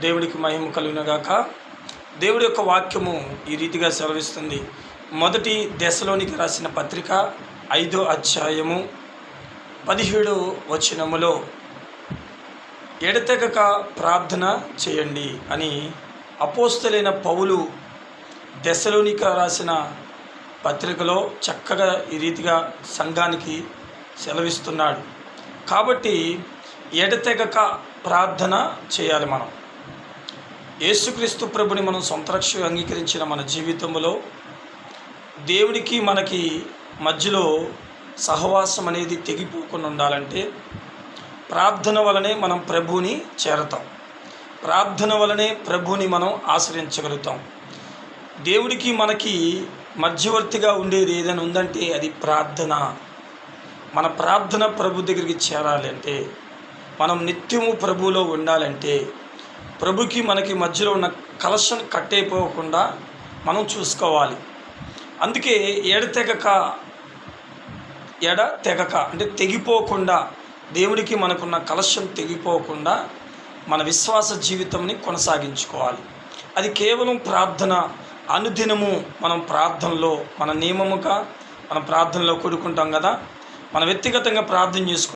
దేవుడికి మహిమ కలుగునగాక. దేవుడి యొక్క వాక్యము ఈ రీతిగా సెలవిస్తుంది. మొదటి దశలోనికి రాసిన పత్రిక ఐదో అధ్యాయము పదిహేడు వచనములో ఎడతెగక ప్రార్థన చేయండి అని అపోస్తలైన పౌలు దశలోనిక రాసిన పత్రికలో చక్కగా ఈ రీతిగా సంఘానికి సెలవిస్తున్నాడు. కాబట్టి ఎడతెగక ప్రార్థన చేయాలి మనం. యేసుక్రీస్తు ప్రభుని మనం సొంతరక్షగా అంగీకరించిన మన జీవితంలో దేవుడికి మనకి మధ్యలో సహవాసం అనేది తెగిపోకుండా ఉండాలంటే ప్రార్థన వలనే మనం ప్రభువుని చేరతాం. ప్రార్థన వలనే ప్రభువుని మనం ఆశ్రయించగలుగుతాం. దేవుడికి మనకి మధ్యవర్తిగా ఉండేది ఏదైనా ఉందంటే అది ప్రార్థన. మన ప్రార్థన ప్రభు దగ్గరికి చేరాలి అంటే మనం నిత్యము ప్రభువులో ఉండాలంటే ప్రభుకి మనకి మధ్యలో ఉన్న కలశం కట్టయిపోకుండా మనం చూసుకోవాలి. అందుకే ఎడతెగక ఎడ తెగక అంటే తెగిపోకుండా దేవుడికి మనకున్న కలశం తెగిపోకుండా మన విశ్వాస జీవితంని కొనసాగించుకోవాలి. అది కేవలం ప్రార్థన అనుదినము మనం ప్రార్థనలో మన నియమముగా మన ప్రార్థనలో కూడుకుంటాం కదా. మన వ్యక్తిగతంగా ప్రార్థన చేసుకుంటాం